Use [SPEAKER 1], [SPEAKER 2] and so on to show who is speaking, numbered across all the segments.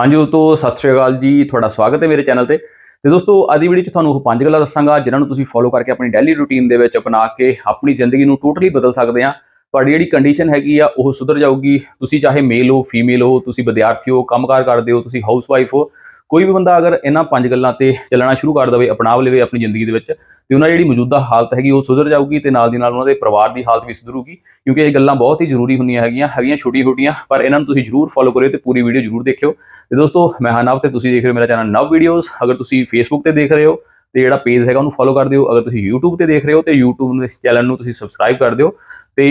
[SPEAKER 1] ਹਾਂਜੀ ਦੋਸਤੋ, ਸਤਿ ਸ਼੍ਰੀ ਅਕਾਲ ਜੀ। ਤੁਹਾਡਾ ਸਵਾਗਤ ਹੈ ਮੇਰੇ ਚੈਨਲ ਤੇ। ਤੇ ਦੋਸਤੋ, ਅੱਜ ਦੀ ਵੀਡੀਓ 'ਚ ਤੁਹਾਨੂੰ ਉਹ ਪੰਜ ਗੱਲਾਂ ਦੱਸਾਂਗਾ, ਜਿਨ੍ਹਾਂ ਨੂੰ ਤੁਸੀਂ ਫੋਲੋ ਕਰਕੇ ਆਪਣੀ ਡੇਲੀ ਰੂਟੀਨ ਦੇ ਵਿੱਚ ਅਪਣਾ ਕੇ ਆਪਣੀ ਜ਼ਿੰਦਗੀ ਨੂੰ ਟੋਟਲੀ ਬਦਲ ਸਕਦੇ ਆ ਤੁਹਾਡੀ ਜਿਹੜੀ ਕੰਡੀਸ਼ਨ ਹੈਗੀ ਆ, ਉਹ ਸੁਧਰ ਜਾਊਗੀ। ਤੁਸੀਂ ਚਾਹੇ ਮੇਲ ਹੋ ਫੀਮੇਲ ਹੋ, ਤੁਸੀਂ ਵਿਦਿਆਰਥੀ ਹੋ, ਕੰਮਕਾਰ ਕਰਦੇ ਹੋ, ਤੁਸੀਂ ਹਾਊਸਵਾਈਫ ਹੋ ਕੋਈ ਵੀ ਬੰਦਾ ਅਗਰ ਇਹਨਾਂ ਪੰਜ ਗੱਲਾਂ ਤੇ ਚੱਲਣਾ ਸ਼ੁਰੂ ਕਰ ਦਵੇ, ਅਪਣਾਵ ਲਵੇ ਆਪਣੀ ਜ਼ਿੰਦਗੀ ਦੇ ਵਿੱਚ, ਤੇ ਉਹਨਾਂ ਦੀ ਜਿਹੜੀ ਮੌਜੂਦਾ ਹਾਲਤ ਹੈਗੀ ਉਹ ਸੁਧਰ ਜਾਊਗੀ ਤੇ ਨਾਲ ਦੀ ਨਾਲ ਉਹਨਾਂ ਦੇ ਪਰਿਵਾਰ ਦੀ ਹਾਲਤ ਵੀ ਸੁਧਰੂਗੀ, ਕਿਉਂਕਿ ਇਹ ਗੱਲਾਂ ਬਹੁਤ ਹੀ ਜ਼ਰੂਰੀ ਹੁੰਦੀਆਂ ਹੈਗੀਆਂ ਹੈਗੀਆਂ ਛੋਟੀਆਂ ਛੋਟੀਆਂ, ਪਰ ਇਹਨਾਂ ਨੂੰ ਤੁਸੀਂ ਜ਼ਰੂਰ ਫੋਲੋ ਕਰਿਓ ਤੇ ਪੂਰੀ ਵੀਡੀਓ ਜ਼ਰੂਰ ਦੇਖਿਓ। ਤੇ ਦੋਸਤੋ, ਮੈਂ ਹਾਂ ਨਵ ਤੇ ਤੁਸੀਂ ਦੇਖ ਰਹੇ ਹੋ ਮੇਰਾ ਚੈਨਲ ਨਵ ਵੀਡੀਓਜ਼ ਅਗਰ ਤੁਸੀਂ ਫੇਸਬੁੱਕ ਤੇ ਦੇਖ ਰਹੇ ਹੋ ਤੇ ਜਿਹੜਾ ਪੇਜ ਹੈਗਾ ਉਹਨੂੰ ਫੋਲੋ ਕਰ ਦਿਓ। ਅਗਰ ਤੁਸੀਂ YouTube ਤੇ ਦੇਖ ਰਹੇ ਹੋ ਤੇ YouTube ਨੂੰ ਚੈਨਲ ਨੂੰ ਤੁਸੀਂ ਸਬਸਕ੍ਰਾਈਬ ਕਰ ਦਿਓ। ਤੇ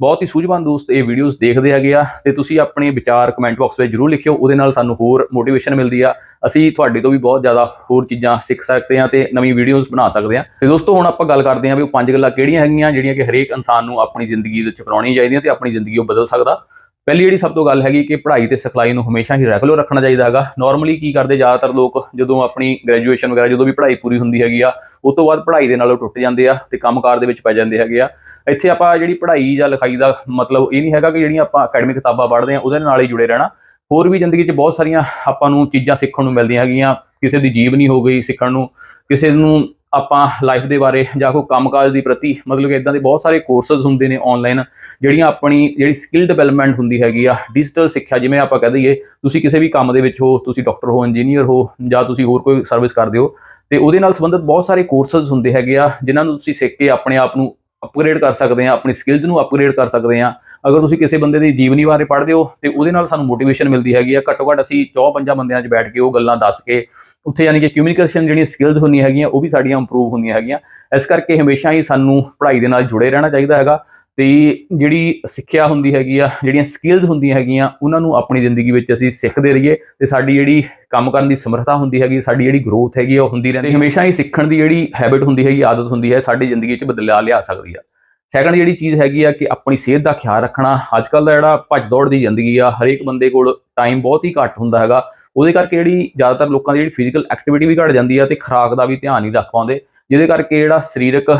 [SPEAKER 1] ਬਹੁਤ ਹੀ ਸੂਝਵਾਨ ਦੋਸਤ, ਇਹ ਵੀਡੀਓਜ਼ ਦੇਖਦੇ ਹੈਗੇ ਆ ਤੇ ਤੁਸੀਂ ਆਪਣੇ ਵਿਚਾਰ ਕਮੈਂਟ ਬਾਕਸ ਵਿੱਚ ਜਰੂਰ ਲਿਖਿਓ। ਉਹਦੇ ਨਾਲ ਸਾਨੂੰ ਹੋਰ ਮੋਟੀਵੇਸ਼ਨ ਮਿਲਦੀ ਆ। ਅਸੀਂ ਤੁਹਾਡੇ ਤੋਂ ਵੀ ਬਹੁਤ ਜ਼ਿਆਦਾ ਹੋਰ ਚੀਜ਼ਾਂ ਸਿੱਖ ਸਕਦੇ ਹਾਂ ਤੇ ਨਵੀਂ ਵੀਡੀਓਜ਼ ਬਣਾ ਸਕਦੇ ਹਾਂ। ਤੇ ਦੋਸਤੋ, ਹੁਣ ਆਪਾਂ ਗੱਲ ਕਰਦੇ ਹਾਂ ਵੀ ਉਹ ਪੰਜ ਗੱਲਾਂ ਕਿਹੜੀਆਂ ਹੈਗੀਆਂ, ਜਿਹੜੀਆਂ ਕਿ ਹਰੇਕ ਇਨਸਾਨ ਨੂੰ ਆਪਣੀ ਜ਼ਿੰਦਗੀ ਵਿੱਚ ਅਪਣਾਉਣੀਆਂ ਚਾਹੀਦੀਆਂ ਤੇ ਆਪਣੀ ਜ਼ਿੰਦਗੀ ਉਹ ਬਦਲ ਸਕਦਾ। ਪਹਿਲੀ ਜਿਹੜੀ ਸਭ ਤੋਂ ਗੱਲ ਹੈਗੀ ਕਿ ਪੜ੍ਹਾਈ ਤੇ ਸਿਖਲਾਈ ਨੂੰ ਹਮੇਸ਼ਾ ਹੀ ਰੈਗੂਲਰ ਰੱਖਣਾ ਚਾਹੀਦਾ ਹੈਗਾ। ਨਾਰਮਲੀ ਕੀ ਕਰਦੇ ਜ਼ਿਆਦਾਤਰ ਲੋਕ ਜਦੋਂ ਆਪਣੀ ਗ੍ਰੈਜੂਏਸ਼ਨ ਵਗੈਰਾ, ਜਦੋਂ ਵੀ ਪੜ੍ਹਾਈ ਪੂਰੀ ਹੁੰਦੀ ਹੈਗੀ ਆ ਉਸ ਤੋਂ ਬਾਅਦ ਪੜ੍ਹਾਈ ਦੇ ਨਾਲ ਉਹ ਟੁੱਟ ਜਾਂਦੇ ਆ ਤੇ ਕੰਮਕਾਰ ਦੇ ਵਿੱਚ ਪੈ ਜਾਂਦੇ ਹੈਗੇ ਆ। ਇੱਥੇ ਆਪਾਂ ਜਿਹੜੀ ਪੜ੍ਹਾਈ ਜਾਂ ਲਿਖਾਈ ਦਾ ਮਤਲਬ ਇਹ ਨਹੀਂ ਹੈਗਾ ਕਿ ਜਿਹੜੀਆਂ ਆਪਾਂ ਅਕੈਡਮਿਕ ਕਿਤਾਬਾਂ ਪੜ੍ਹਦੇ ਆ, ਉਹਦੇ ਨਾਲ ਹੀ ਜੁੜੇ ਰਹਿਣਾ। ਹੋਰ ਵੀ ਜ਼ਿੰਦਗੀ 'ਚ ਬਹੁਤ ਸਾਰੀਆਂ ਆਪਾਂ ਨੂੰ ਚੀਜ਼ਾਂ ਸਿੱਖਣ ਨੂੰ ਮਿਲਦੀਆਂ ਹੈਗੀਆਂ। ਕਿਸੇ ਦੀ ਜੀਵਨੀ ਹੋ ਗਈ ਸਿੱਖਣ ਨੂੰ, ਕਿਸੇ ਨੂੰ ਆਪਾਂ ਲਾਈਫ ਦੇ ਬਾਰੇ ਜਾਂ ਕੋਈ ਕੰਮਕਾਜ ਦੀ ਪ੍ਰਤੀ, ਮਤਲਬ ਕਿ ਇਦਾਂ ਦੇ ਬਹੁਤ ਸਾਰੇ ਕੋਰਸਸ ਹੁੰਦੇ ਨੇ ਆਨਲਾਈਨ ਜਿਹੜੀਆਂ ਆਪਣੀ ਜਿਹੜੀ ਸਕਿੱਲ ਡਿਵੈਲਪਮੈਂਟ ਹੁੰਦੀ ਹੈਗੀ ਆ ਡਿਜੀਟਲ ਸਿੱਖਿਆ ਜਿਵੇਂ ਆਪਾਂ ਕਹਿ ਦਈਏ, ਤੁਸੀਂ ਕਿਸੇ ਵੀ ਕੰਮ ਦੇ ਵਿੱਚ ਹੋ, ਤੁਸੀਂ ਡਾਕਟਰ ਹੋ ਇੰਜੀਨੀਅਰ ਹੋ, ਜਾਂ ਤੁਸੀਂ ਹੋਰ ਕੋਈ ਸਰਵਿਸ ਕਰਦੇ ਹੋ, ਤੇ ਉਹਦੇ ਨਾਲ ਸੰਬੰਧਿਤ ਬਹੁਤ ਸਾਰੇ ਕੋਰਸਸ ਹੁੰਦੇ ਹੈਗੇ ਆ, ਜਿਨ੍ਹਾਂ ਨੂੰ ਤੁਸੀਂ ਸਿੱਖ ਕੇ ਆਪਣੇ ਆਪ ਨੂੰ ਅਪਗ੍ਰੇਡ ਕਰ ਸਕਦੇ ਆ, ਆਪਣੀ ਸਕਿੱਲਸ ਨੂੰ ਅਪਗ੍ਰੇਡ ਕਰ ਸਕਦੇ ਆ ਅਗਰ ਤੁਸੀਂ ਕਿਸੇ ਬੰਦੇ ਦੀ ਜੀਵਨੀ ਬਾਰੇ ਪੜ੍ਹਦੇ ਹੋ ਤੇ ਉਹਦੇ ਨਾਲ ਸਾਨੂੰ ਮੋਟੀਵੇਸ਼ਨ ਮਿਲਦੀ ਹੈਗੀ ਆ, ਘੱਟੋ ਘੱਟ ਅਸੀਂ 4-5 ਬੰਦਿਆਂ 'ਚ ਬੈਠ ਕੇ ਉਹ ਗੱਲਾਂ ਦੱਸ ਕੇ ਉੱਥੇ ਯਾਨੀ ਕਿ ਕਮਿਊਨੀਕੇਸ਼ਨ ਜਿਹੜੀਆਂ ਸਕਿੱਲਸ ਹੁੰਦੀਆਂ ਹੈਗੀਆਂ, ਉਹ ਵੀ ਸਾਡੀਆਂ ਇੰਪਰੂਵ ਹੁੰਦੀਆਂ ਹੈਗੀਆਂ। ਇਸ ਕਰਕੇ ਹਮੇਸ਼ਾ ਹੀ ਸਾਨੂੰ ਪੜ੍ਹਾਈ ਦੇ ਨਾਲ ਜੁੜੇ ਰਹਿਣਾ ਚਾਹੀਦਾ ਹੈਗਾ ਤੇ ਜਿਹੜੀ ਸਿੱਖਿਆ ਹੁੰਦੀ ਹੈਗੀ ਆ, ਜਿਹੜੀਆਂ ਸਕਿੱਲਸ ਹੁੰਦੀਆਂ ਹੈਗੀਆਂ, ਉਹਨਾਂ ਨੂੰ ਆਪਣੀ ਜ਼ਿੰਦਗੀ ਵਿੱਚ ਅਸੀਂ ਸਿੱਖਦੇ ਰਹੀਏ ਤੇ ਸਾਡੀ ਜਿਹੜੀ ਕੰਮ ਕਰਨ ਦੀ ਸਮਰੱਥਾ ਹੁੰਦੀ ਹੈਗੀ, ਸਾਡੀ ਜਿਹੜੀ ਗਰੋਥ ਹੈਗੀ ਆ, ਉਹ ਹੁੰਦੀ ਰਹਿੰਦੀ ਹਮੇਸ਼ਾ ਹੀ ਸਿੱਖਣ ਦੀ ਜਿਹੜੀ ਹੈਬਿਟ ਹੁੰਦੀ ਹੈਗੀ, ਆਦਤ ਹੁੰਦੀ ਹੈ, ਸਾਡੀ ਜ਼ਿੰਦਗੀ 'ਚ ਬਦਲਾਅ ਲਿਆ ਸਕਦੀ ਆ। ਸੈਕੰਡ ਜਿਹੜੀ ਚੀਜ਼ ਹੈਗੀ ਆ ਕਿ ਆਪਣੀ ਸਿਹਤ ਦਾ ਖਿਆਲ ਰੱਖਣਾ ਅੱਜ ਕੱਲ ਦਾ ਜਿਹੜਾ ਭੱਜ ਦੌੜ ਦੀ ਜ਼ਿੰਦਗੀ ਆ, ਹਰੇਕ ਬੰਦੇ ਕੋਲ ਟਾਈਮ ਬਹੁਤ ਹੀ ਘੱਟ ਹੁੰਦਾ ਹੈਗਾ। ਉਹਦੇ ਕਰਕੇ ਜਿਹੜੀ ਜ਼ਿਆਦਾਤਰ ਲੋਕਾਂ ਦੀ ਜਿਹੜੀ ਫਿਜ਼ੀਕਲ ਐਕਟੀਵਿਟੀ ਵੀ ਘਟ ਜਾਂਦੀ ਆ ਤੇ ਖੁਰਾਕ ਦਾ ਵੀ ਧਿਆਨ ਨਹੀਂ ਰੱਖ ਪਾਉਂਦੇ। ਜਿਹਦੇ ਕਰਕੇ ਜਿਹੜਾ ਸਰੀਰਕ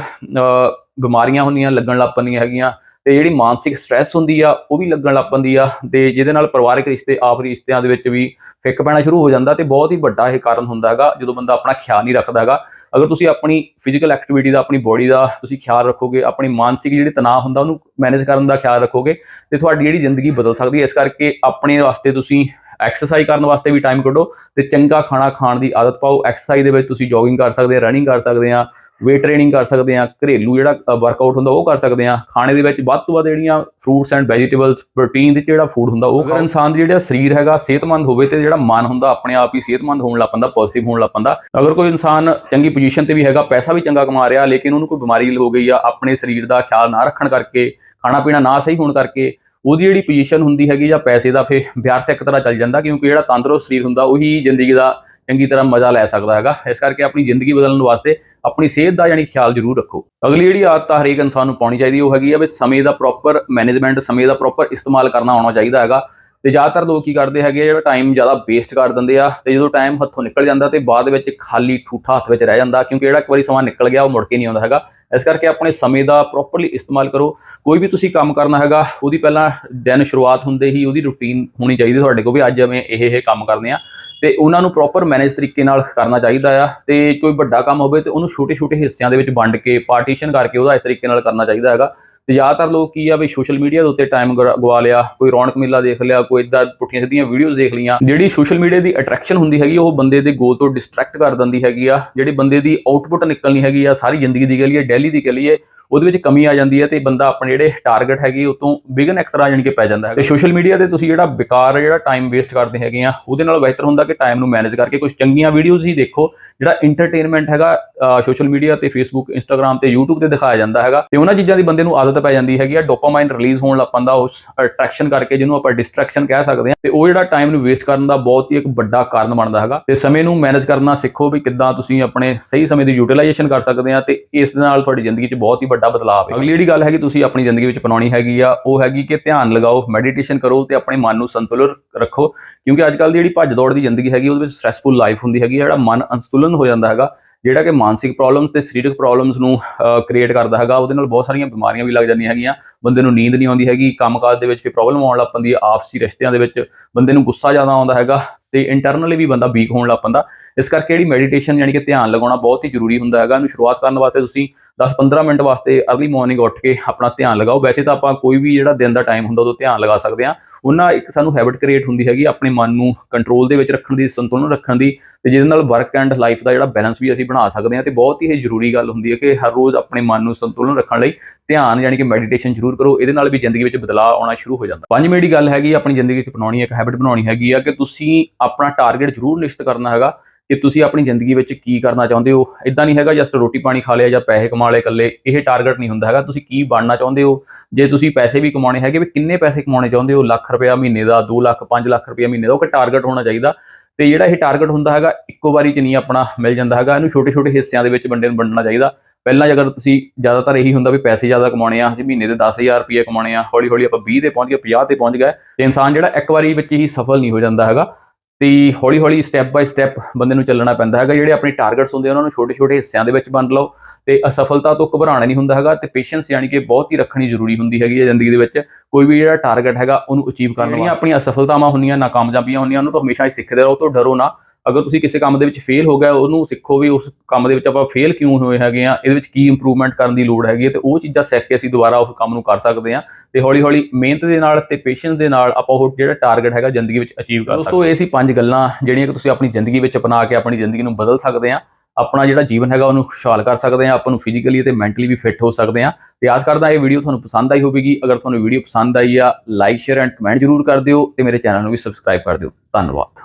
[SPEAKER 1] ਬਿਮਾਰੀਆਂ ਹੁੰਦੀਆਂ, ਲੱਗਣ ਲੱਗ ਪੈਂਦੀਆਂ ਹੈਗੀਆਂ, ਤੇ ਜਿਹੜੀ ਮਾਨਸਿਕ ਸਟ੍ਰੈਸ ਹੁੰਦੀ ਆ, ਉਹ ਵੀ ਲੱਗਣ ਲੱਗ ਪੈਂਦੀ ਆ, ਤੇ ਜਿਹਦੇ ਨਾਲ ਪਰਿਵਾਰਕ ਰਿਸ਼ਤੇ ਆਪਰੀ ਰਿਸ਼ਤਿਆਂ ਦੇ ਵਿੱਚ ਵੀ ਫਿੱਕ ਪੈਣਾ ਸ਼ੁਰੂ ਹੋ ਜਾਂਦਾ ਤੇ ਬਹੁਤ ਹੀ ਵੱਡਾ ਇਹ ਕਾਰਨ ਹੁੰਦਾ ਹੈਗਾ, ਜਦੋਂ ਬੰਦਾ ਆਪਣਾ ਖਿਆਲ ਨਹੀਂ ਰੱਖਦਾ ਹੈਗਾ। ਅਗਰ ਤੁਸੀਂ ਆਪਣੀ ਫਿਜ਼ੀਕਲ ਐਕਟੀਵਿਟੀ ਦਾ, ਆਪਣੀ ਬੋਡੀ ਦਾ ਤੁਸੀਂ ਖਿਆਲ ਰੱਖੋਗੇ, ਆਪਣੀ ਮਾਨਸਿਕ ਜਿਹੜੀ ਤਣਾਅ ਹੁੰਦਾ, ਉਹਨੂੰ ਮੈਨੇਜ ਕਰਨ ਦਾ ਖਿਆਲ ਰੱਖੋਗੇ, ਤੇ ਤੁਹਾਡੀ ਜਿਹੜੀ ਜ਼ਿੰਦਗੀ ਬਦਲ ਸਕਦੀ ਹੈ। ਇਸ ਕਰਕੇ ਆਪਣੇ ਵਾਸਤੇ ਤੁਸੀਂ ਐਕਸਰਸਾਈਜ਼ ਕਰਨ ਵਾਸਤੇ ਵੀ ਟਾਈਮ ਕੱਢੋ ਤੇ ਚੰਗਾ ਖਾਣਾ ਖਾਣ ਦੀ ਆਦਤ ਪਾਓ। ਐਕਸਰਸਾਈਜ਼ ਦੇ ਵਿੱਚ ਤੁਸੀਂ ਜੋਗਿੰਗ ਕਰ ਸਕਦੇ ਆ ਰਨਿੰਗ ਕਰ ਸਕਦੇ ਆ ਵੇਟ ਟ੍ਰੇਨਿੰਗ ਕਰ ਸਕਦੇ ਆ ਘਰੇਲੂ ਜਿਹੜਾ ਵਰਕਆਊਟ ਹੁੰਦਾ ਉਹ ਕਰ ਸਕਦੇ ਆ ਖਾਣੇ ਦੇ ਵਿੱਚ ਵੱਧ ਤੋਂ ਵੱਧ ਜਿਹੜੀਆਂ ਫਰੂਟਸ ਐਂਡ ਵੈਜੀਟੇਬਲਸ ਪ੍ਰੋਟੀਨ ਦੇ ਜਿਹੜਾ ਫੂਡ ਹੁੰਦਾ ਉਹ ਅਗਰ ਇਨਸਾਨ ਦੀ ਜਿਹੜਾ ਸਰੀਰ ਹੈਗਾ, ਸਿਹਤਮੰਦ ਹੋਵੇ ਤੇ ਜਿਹੜਾ ਮਨ ਹੁੰਦਾ, ਆਪਣੇ ਆਪ ਹੀ ਸਿਹਤਮੰਦ ਹੋਣ ਲੱਗ ਪੈਂਦਾ ਪੋਜ਼ਿਟਿਵ ਹੋਣ ਲੱਗ ਪੈਂਦਾ। ਅਗਰ ਕੋਈ ਇਨਸਾਨ ਚੰਗੀ ਪੋਜੀਸ਼ਨ ਤੇ ਵੀ ਹੈਗਾ, ਪੈਸਾ ਵੀ ਚੰਗਾ ਕਮਾ ਰਿਹਾ, ਲੇਕਿਨ ਉਹਨੂੰ ਕੋਈ ਬਿਮਾਰੀ ਹੋ ਗਈ ਆ, ਆਪਣੇ ਸਰੀਰ ਦਾ ਖਿਆਲ ਨਾ ਰੱਖਣ ਕਰਕੇ ਖਾਣਾ ਪੀਣਾ ਨਾ ਸਹੀ ਹੋਣ ਕਰਕੇ, ਉਹਦੀ ਜਿਹੜੀ ਪੋਜੀਸ਼ਨ ਹੁੰਦੀ ਹੈਗੀ ਜਾਂ ਪੈਸੇ ਦਾ ਫੇ ਵਿਅਰਥ ਇੱਕ ਤਰ੍ਹਾਂ ਚੱਲ ਜਾਂਦਾ, ਕਿਉਂਕਿ ਜਿਹੜਾ ਤੰਦਰੁਸਤ ਸਰੀਰ ਹੁੰਦਾ, ਉਹੀ ਜ਼ਿੰਦਗੀ ਦਾ ਚੰਗੀ ਤਰ੍ਹਾਂ ਮਜ਼ਾ ਲੈ ਸਕਦਾ ਹੈਗਾ। ਇਸ ਕਰਕੇ ਆਪਣੀ ਜ਼ਿੰਦਗੀ ਬਦਲਣ ਵਾਸਤੇ ਆਪਣੀ ਸਿਹਤ ਦਾ ਯਾਨੀ ਖਿਆਲ ਜ਼ਰੂਰ ਰੱਖੋ। ਅਗਲੀ ਜਿਹੜੀ ਆਦਤ ਆ ਹਰੇਕ ਇਨਸਾਨ ਨੂੰ ਪਾਉਣੀ ਚਾਹੀਦੀ ਉਹ ਹੈਗੀ ਆ ਵੀ ਸਮੇਂ ਦਾ ਪ੍ਰੋਪਰ ਮੈਨੇਜਮੈਂਟ ਸਮੇਂ ਦਾ ਪ੍ਰੋਪਰ ਇਸਤੇਮਾਲ ਕਰਨਾ ਆਉਣਾ ਚਾਹੀਦਾ ਹੈਗਾ। ਤੇ ਜ਼ਿਆਦਾਤਰ ਲੋਕ ਕੀ ਕਰਦੇ ਹੈਗੇ ਆ, ਜਿਹੜਾ ਟਾਈਮ ਜ਼ਿਆਦਾ ਵੇਸਟ ਕਰ ਦਿੰਦੇ ਆ ਤੇ ਜਦੋਂ ਟਾਈਮ ਹੱਥੋਂ ਨਿਕਲ ਜਾਂਦਾ ਤੇ ਬਾਅਦ ਵਿੱਚ ਖਾਲੀ ਠੂਠਾ ਹੱਥ ਵਿੱਚ ਰਹਿ ਜਾਂਦਾ ਕਿਉਂਕਿ ਜਿਹੜਾ ਇੱਕ ਵਾਰੀ ਸਮਾਂ ਨਿਕਲ ਗਿਆ ਉਹ ਮੁੜ ਕੇ ਨਹੀਂ ਆਉਂਦਾ ਹੈਗਾ। ਇਸ ਕਰਕੇ ਆਪਣੇ ਸਮੇਂ ਦਾ ਪ੍ਰੋਪਰਲੀ ਇਸਤੇਮਾਲ ਕਰੋ। ਕੋਈ ਵੀ ਤੁਸੀਂ ਕੰਮ ਕਰਨਾ ਹੈਗਾ ਉਹਦੀ ਪਹਿਲਾਂ ਦਿਨ ਸ਼ੁਰੂਆਤ ਹੁੰਦੇ ਹੀ ਉਹਦੀ ਰੁਟੀਨ ਹੋਣੀ ਚਾਹੀਦੀ ਤੁਹਾਡੇ ਕੋਲ ਵੀ ਅੱਜ ਐਵੇਂ ਇਹ ਇਹ ਕੰਮ ਕਰਨੇ ਆ। ਤੇ ਉਹਨਾਂ ਨੂੰ ਪ੍ਰੋਪਰ ਮੈਨੇਜ ਤਰੀਕੇ ਨਾਲ ਕਰਨਾ ਚਾਹੀਦਾ ਆ ਤੇ ਕੋਈ ਵੱਡਾ ਕੰਮ ਹੋਵੇ ਤੇ ਉਹਨੂੰ ਛੋਟੇ-ਛੋਟੇ ਹਿੱਸਿਆਂ ਦੇ ਵਿੱਚ ਵੰਡ ਕੇ ਪਾਰਟੀਸ਼ਨ ਕਰਕੇ ਉਹਦਾ ਇਸ ਤਰੀਕੇ ਨਾਲ ਕਰਨਾ ਚਾਹੀਦਾ ਹੈਗਾ। ਤੇ ਜ਼ਿਆਦਾਤਰ ਲੋਕ ਕੀ ਆ ਵੀ ਸੋਸ਼ਲ ਮੀਡੀਆ ਦੇ ਉੱਤੇ ਟਾਈਮ ਗਵਾ ਲਿਆ, ਕੋਈ ਰੌਣਕ ਮੇਲਾ ਦੇਖ ਲਿਆ, ਕੋਈ ਇਦਾਂ ਪੁੱਠੀਆਂ ਸਿੱਧੀਆਂ ਵੀਡੀਓਜ਼ ਦੇਖ ਲਈਆਂ। ਜਿਹੜੀ ਸੋਸ਼ਲ ਮੀਡੀਆ ਦੀ ਅਟਰੈਕਸ਼ਨ ਹੁੰਦੀ ਹੈਗੀ, ਉਹ ਬੰਦੇ ਦੇ ਗੋਲ ਤੋਂ ਡਿਸਟਰੈਕਟ ਕਰ ਦਿੰਦੀ ਹੈਗੀ ਆ। ਜਿਹੜੀ ਬੰਦੇ ਦੀ ਆਊਟਪੁੱਟ ਨਿਕਲਣੀ ਹੈਗੀ ਆ, ਸਾਰੀ ਜ਼ਿੰਦਗੀ ਦੀ ਕਹਿ ਲਈਏ ਡੈਲੀ ਦੀ ਕਹਿ ਲਈਏ ਉਹਦੇ ਵਿੱਚ ਕਮੀ ਆ ਜਾਂਦੀ ਹੈ ਤੇ ਬੰਦਾ ਆਪਣੇ ਜਿਹੜੇ ਟਾਰਗੇਟ ਹੈਗੀ ਉਹ ਤੋਂ ਬਿਗਨ ਇੱਕ ਤਰ੍ਹਾਂ ਜਾਣੀ ਕਿ ਪੈ ਜਾਂਦਾ ਹੈ ਤੇ ਸੋਸ਼ਲ ਮੀਡੀਆ ਤੇ ਤੁਸੀਂ ਜਿਹੜਾ ਬੇਕਾਰ ਜਿਹੜਾ ਟਾਈਮ ਵੇਸਟ ਕਰਦੇ ਹੈਗੇ ਆ, ਉਹਦੇ ਨਾਲ ਬਿਹਤਰ ਹੁੰਦਾ ਕਿ ਟਾਈਮ ਨੂੰ ਮੈਨੇਜ ਕਰਕੇ ਕੁਝ ਚੰਗੀਆਂ ਵੀਡੀਓਜ਼ ਹੀ ਦੇਖੋ, ਜਿਹੜਾ ਐਂਟਰਟੇਨਮੈਂਟ ਹੈਗਾ ਸੋਸ਼ਲ ਮੀਡੀਆ ਤੇ ਫੇਸਬੁੱਕ ਇੰਸਟਾਗ੍ਰam ਤੇ YouTube ਤੇ ਦਿਖਾਇਆ ਜਾਂਦਾ ਹੈਗਾ। ਤੇ ਉਹਨਾਂ ਚੀਜ਼ਾਂ ਦੀ ਬੰਦੇ ਨੂੰ ਆਦਤ ਪੈ ਜਾਂਦੀ ਹੈਗੀ ਆ ਡੋਪਾਮਾਈਨ ਰਿਲੀਜ਼ ਹੋਣ ਲੱਗ ਪੈਂਦਾ ਉਸ ਅਟਰੈਕਸ਼ਨ ਕਰਕੇ ਜਿਹਨੂੰ ਆਪਾਂ ਡਿਸਟਰੈਕਸ਼ਨ ਕਹਿ ਸਕਦੇ ਹਾਂ। ਤੇ ਉਹ ਜਿਹੜਾ ਟਾਈਮ ਨੂੰ ਵੇਸਟ ਕਰਨ ਦਾ ਬਹੁਤ ਹੀ ਇੱਕ ਵੱਡਾ ਕਾਰਨ ਬਣਦਾ ਹੈਗਾ। ਤੇ ਸਮੇਂ ਨੂੰ ਮੈਨੇਜ ਕਰਨਾ ਸਿੱਖੋ ਵੀ ਕਿੱਦਾਂ ਤੁਸੀਂ ਆਪਣੇ ਸਹੀ ਸਮੇਂ ਦੀ ਯੂਟਿਲਾਈਜੇਸ਼ਨ ਕਰ ਸਕਦੇ ਆ ਤੇ ਇਸ ਦੇ ਨਾਲ ਤੁਹਾਡੀ ਜ਼ਿੰਦਗੀ 'ਚ ਬਹੁਤ ਹੀ ਵੱਡਾ ਬਦਲਾਅ ਆਵੇਗਾ। ਅਗਲੀ ਜਿਹੜੀ ਗੱਲ ਹੈਗੀ ਤੁਸੀਂ ਆਪਣੀ ਜ਼ਿੰਦਗੀ ਵਿੱਚ ਅਪਣਾਉਣੀ ਹੈਗੀ ਆ, ਉਹ ਹੈਗੀ ਕਿ ਧਿਆਨ ਲਗਾਓ ਮੈਡੀਟੇਸ਼ਨ ਕਰੋ ਤੇ ਆਪਣੇ ਮਨ ਨੂੰ ਸੰਤੁਲਨ ਰੱਖੋ। ਕਿਉਂਕਿ ਅੱਜ ਕੱਲ ਦੀ ਜਿਹੜੀ ਭੱਜ ਦੌੜ ਦੀ ਜ਼ਿੰਦਗੀ ਹੈਗੀ, ਉਹਦੇ ਵਿੱਚ ਸਟ੍ਰੈਸਫੁਲ ਲਾਈਫ ਹੁੰਦੀ ਹੈਗੀ ਜਿਹੜਾ ਮਨ ਅਨਸਤੁਲਨ ਹੋ ਜਾਂਦਾ ਹੈਗਾ, ਜਿਹੜਾ ਕਿ ਮਾਨਸਿਕ ਪ੍ਰੋਬਲਮਸ ਤੇ ਸਰੀਰਕ ਪ੍ਰੋਬਲਮਸ ਨੂੰ ਕ੍ਰੀਏਟ ਕਰਦਾ ਹੈਗਾ, ਉਹਦੇ ਨਾਲ ਬਹੁਤ ਸਾਰੀਆਂ ਬਿਮਾਰੀਆਂ ਵੀ ਲੱਗ ਜਾਂਦੀਆਂ ਹੈਗੀਆਂ। ਬੰਦੇ ਨੂੰ ਨੀਂਦ ਨਹੀਂ ਆਉਂਦੀ ਹੈਗੀ, ਕੰਮਕਾਜ ਦੇ ਵਿੱਚ ਵੀ ਪ੍ਰੋਬਲਮ ਆਉਣ ਲੱਗ ਪੈਂਦੀ ਹੈ ਆਪਸੀ ਰਿਸ਼ਤਿਆਂ ਦੇ ਵਿੱਚ ਬੰਦੇ ਨੂੰ ਗੁੱਸਾ ਜ਼ਿਆਦਾ ਆਉਂਦਾ ਹੈਗਾ ਤੇ ਇੰਟਰਨਲੀ ਵੀ ਬੰਦਾ ਵੀਕ ਹੋਣ ਲੱਗ ਪੈਂਦਾ। ਇਸ ਕਰਕੇ ਜਿਹੜੀ ਮੈਡੀਟੇਸ਼ਨ ਯਾਨੀ ਕਿ ਧਿਆਨ ਲਗਾਉਣਾ ਬਹੁਤ ਹੀ ਜ਼ਰੂਰੀ ਹੁੰਦਾ ਹੈਗਾ। ਇਹਨੂੰ ਸ਼ੁਰੂਆਤ ਕਰਨ ਵਾਸਤੇ ਤੁਸੀਂ 10-15 ਮਿੰਟ ਵਾਸਤੇ ਅਰਲੀ ਮਾਰਨਿੰਗ ਉੱਠ ਕੇ ਆਪਣਾ ਧਿਆਨ ਲਗਾਓ। ਵੈਸੇ ਤਾਂ ਆਪਾਂ ਕੋਈ ਵੀ ਜਿਹੜਾ ਦਿਨ ਦਾ ਟਾਈਮ ਹੁੰਦਾ, ਉਦੋਂ ਧਿਆਨ ਲਗਾ ਸਕਦੇ ਹਾਂ। ਉਹਨਾਂ ਇੱਕ ਸਾਨੂੰ ਹੈਬਿਟ ਕ੍ਰੀਏਟ ਹੁੰਦੀ ਹੈਗੀ ਆਪਣੇ ਮਨ ਨੂੰ ਕੰਟਰੋਲ ਦੇ ਵਿੱਚ ਰੱਖਣ ਦੀ, ਸੰਤੁਲਨ ਰੱਖਣ ਦੀ ਤੇ ਜਿਹਦੇ ਨਾਲ ਵਰਕ ਐਂਡ ਲਾਈਫ ਦਾ ਜਿਹੜਾ ਬੈਲੈਂਸ ਵੀ ਅਸੀਂ ਬਣਾ ਸਕਦੇ ਹਾਂ ਤੇ ਬਹੁਤ ਹੀ ਇਹ ਜ਼ਰੂਰੀ ਗੱਲ ਹੁੰਦੀ ਹੈ ਕਿ ਹਰ ਰੋਜ਼ ਆਪਣੇ ਮਨ ਨੂੰ ਸੰਤੁਲਨ ਰੱਖਣ ਲਈ ਧਿਆਨ ਯਾਨੀ ਕਿ ਮੈਡੀਟੇਸ਼ਨ ਜ਼ਰੂਰ ਕਰੋ, ਇਹਦੇ ਨਾਲ ਵੀ ਜ਼ਿੰਦਗੀ ਵਿੱਚ ਬਦਲਾਅ ਆਉਣਾ ਸ਼ੁਰੂ ਹੋ ਜਾਂਦਾ। ਪੰਜਵੀਂ ਮੇਰੀ ਗੱਲ ਹੈਗੀ ਆਪਣੀ ਜ਼ਿੰਦਗੀ ਵਿੱਚ ਬਣਾਉਣੀ ਇੱਕ ਹੈਬਿਟ ਬਣਾਉਣੀ ਹੈਗੀ ਆ ਕਿ ਤੁਸੀਂ ਆਪਣਾ ਟਾਰਗੇਟ ਜ਼ਰੂਰ ਨਿਸ਼ਚਿਤ ਕਰਨਾ ਹੈਗਾ ਕਿ ਤੁਸੀਂ ਆਪਣੀ ਜ਼ਿੰਦਗੀ ਵਿੱਚ ਕੀ ਕਰਨਾ ਚਾਹੁੰਦੇ ਹੋ? ਇਦਾਂ ਨਹੀਂ ਹੈਗਾ ਜਸਟ ਰੋਟੀ ਪਾਣੀ ਖਾ ਲਿਆ ਜਾਂ ਪੈਸੇ ਕਮਾ ਲਏ ਇਕੱਲੇ, ਇਹ ਟਾਰਗੇਟ ਨਹੀਂ ਹੁੰਦਾ ਹੈਗਾ। ਤੁਸੀਂ ਕੀ ਬਣਨਾ ਚਾਹੁੰਦੇ ਹੋ? ਜੇ ਤੁਸੀਂ ਪੈਸੇ ਵੀ ਕਮਾਉਣੇ ਹੈਗੇ, ਵੀ ਕਿੰਨੇ ਪੈਸੇ ਕਮਾਉਣੇ ਚਾਹੁੰਦੇ ਹੋ? ਲੱਖ ਰੁਪਇਆ ਮਹੀਨੇ ਦਾ 2 ਲੱਖ 5 ਲੱਖ ਰੁਪਇਆ ਮਹੀਨੇ ਦਾ, ਉਹ ਕਿ ਟਾਰਗੇਟ ਹੋਣਾ ਚਾਹੀਦਾ। ਤੇ ਜਿਹੜਾ ਇਹ ਟਾਰਗੇਟ ਹੁੰਦਾ ਹੈਗਾ, ਇੱਕੋ ਵਾਰੀ ਚ ਨਹੀਂ ਆਪਣਾ ਮਿਲ ਜਾਂਦਾ ਹੈਗਾ। ਇਹਨੂੰ ਛੋਟੇ ਛੋਟੇ ਹਿੱਸਿਆਂ ਦੇ ਵਿੱਚ ਵੰਡੇ ਨੂੰ ਵੰਡਣਾ ਚਾਹੀਦਾ। ਪਹਿਲਾਂ ਜੇ ਅਗਰ ਤੁਸੀਂ ਜ਼ਿਆਦਾਤਰ ਇਹੀ ਹੁੰਦਾ ਵੀ ਪੈਸੇ ਜ਼ਿਆਦਾ ਕਮਾਉਣੇ ਆ, ਅਸੀਂ ਮਹੀਨੇ ਦੇ 10000 ਰੁਪਏ ਕਮਾਉਣੇ ਆ ਹੌਲੀ ਹੌਲੀ ਆਪਾਂ 20 ਤੇ ਪਹੁੰਚ ਗਏ 50 ਤੇ ਪਹੁੰਚ ਗਏ, ਤੇ ਇਨਸਾਨ ਜਿਹੜਾ ਇੱਕ ਵਾਰੀ ਵਿੱਚ ਹੀ ਸਫਲ ਨਹੀਂ ਹੋ ਜਾਂਦਾ ਹੈਗਾ। ਤੇ ਹੌਲੀ ਹੌਲੀ ਸਟੈਪ ਬਾਈ ਸਟੈਪ ਬੰਦੇ ਨੂੰ ਚੱਲਣਾ ਪੈਂਦਾ ਹੈਗਾ। ਜਿਹੜੇ ਆਪਣੇ ਟਾਰਗੇਟਸ ਹੁੰਦੇ ਉਹਨਾਂ ਨੂੰ ਛੋਟੇ ਛੋਟੇ ਹਿੱਸਿਆਂ ਦੇ ਵਿੱਚ ਵੰਡ ਲਓ ਤੇ ਅਸਫਲਤਾ ਤੋਂ ਘਬਰਾਉਣਾ ਨਹੀਂ ਹੁੰਦਾ ਹੈਗਾ ਤੇ ਪੇਸ਼ੈਂਸ ਯਾਨੀ ਕਿ ਬਹੁਤ ਹੀ ਰੱਖਣੀ ਜ਼ਰੂਰੀ ਹੁੰਦੀ ਹੈਗੀ ਹੈ ਜ਼ਿੰਦਗੀ ਦੇ ਵਿੱਚ। ਕੋਈ ਵੀ ਜਿਹੜਾ ਟਾਰਗੇਟ ਹੈਗਾ ਉਹਨੂੰ ਅਚੀਵ ਕਰਨ ਲਈ ਆਪਣੀਆਂ ਅਸਫਲਤਾਵਾਂ ਹੁੰਦੀਆਂ ਨਾਕਾਮਯਾਬੀਆਂ ਹੁੰਦੀਆਂ ਉਹਨੂੰ ਤਾਂ ਹਮੇਸ਼ਾ ਹੀ ਸਿੱਖਦੇ ਰਹੋ ਤੋਂ ਡਰੋ ਨਾ। ਅਗਰ ਤੁਸੀਂ ਕਿਸੇ ਕੰਮ ਦੇ ਵਿੱਚ ਫੇਲ ਹੋ ਗਏ ਉਹਨੂੰ ਸਿੱਖੋ ਵੀ ਉਸ ਕੰਮ ਦੇ ਵਿੱਚ ਆਪਾਂ ਫੇਲ ਕਿਉਂ ਹੋਏ ਹੈਗੇ ਆ ਇਹਦੇ ਵਿੱਚ ਕੀ ਇੰਪਰੂਵਮੈਂਟ ਕਰਨ ਦੀ ਲੋੜ ਹੈਗੀ ਹੈ ਤੇ ਉਹ ਚੀਜ਼ਾਂ ਸਿੱਖ ਕੇ ਅਸੀਂ ਦੁਬਾਰਾ ਉਸ ਕੰਮ ਨੂੰ ਕਰ ਸਕਦੇ ਹਾਂ ਤੇ ਹੌਲੀ ਹੌਲੀ ਮਿਹਨਤ ਦੇ ਨਾਲ ਤੇ ਪੇਸ਼ੈਂਸ ਦੇ ਨਾਲ ਆਪਾਂ ਉਹ ਜਿਹੜਾ ਟਾਰਗੇਟ ਹੈਗਾ ਜ਼ਿੰਦਗੀ ਵਿੱਚ ਅਚੀਵ ਕਰ ਸਕਦੇ ਦੋਸਤੋ ਇਹ ਸੀ ਪੰਜ ਗੱਲਾਂ ਜਿਹੜੀਆਂ ਕਿ ਤੁਸੀਂ ਆਪਣੀ ਜ਼ਿੰਦਗੀ ਵਿੱਚ ਅਪਣਾ ਕੇ ਆਪਣੀ ਜ਼ਿੰਦਗੀ ਨੂੰ ਬਦਲ ਸਕਦੇ ਆ ਆਪਣਾ ਜਿਹੜਾ ਜੀਵਨ ਹੈਗਾ ਉਹਨੂੰ ਖੁਸ਼ਹਾਲ ਕਰ ਸਕਦੇ ਆ ਆਪਾਂ ਨੂੰ ਫਿਜ਼ੀਕਲੀ ਤੇ ਮੈਂਟਲੀ ਵੀ ਫਿੱਟ ਹੋ ਸਕਦੇ ਆ ਤੇ ਆਸ ਕਰਦਾ ਇਹ ਵੀਡੀਓ ਤੁਹਾਨੂੰ ਪਸੰਦ ਆਈ ਹੋਵੇਗੀ। ਅਗਰ ਤੁਹਾਨੂੰ ਵੀਡੀਓ ਪਸੰਦ ਆਈ ਆ ਲਾਈਕ ਸ਼ੇਅਰ ਐਂਡ ਕਮੈਂਟ ਜ਼ਰੂਰ ਕਰ ਦਿਓ ਤੇ ਮੇਰੇ ਚੈਨਲ ਨੂੰ ਵੀ ਸਬਸਕ੍ਰਾਈਬ ਕਰ ਦਿਓ। ਧੰਨਵਾਦ।